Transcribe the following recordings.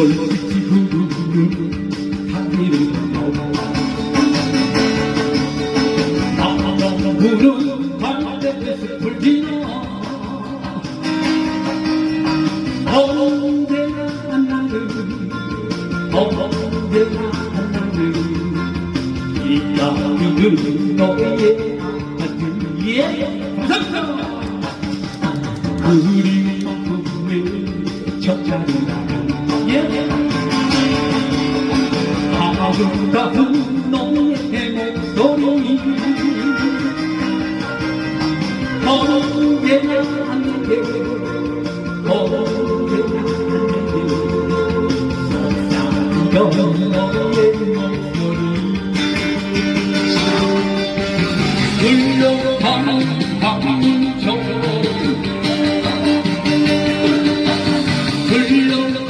그림의 꿈을 첫 자리다. 마음에 젖자는 나 아름다운 너의 목소리 언제나 함께 언제나 함께 속삭이던 너의 목소리 흘러가는 강물처럼 흘러가는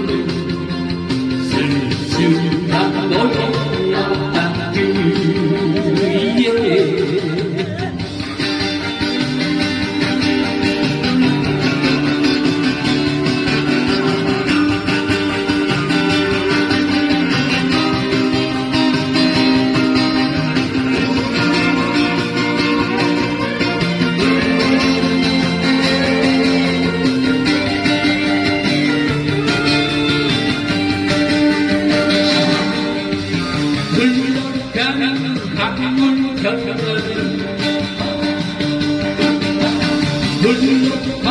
흘러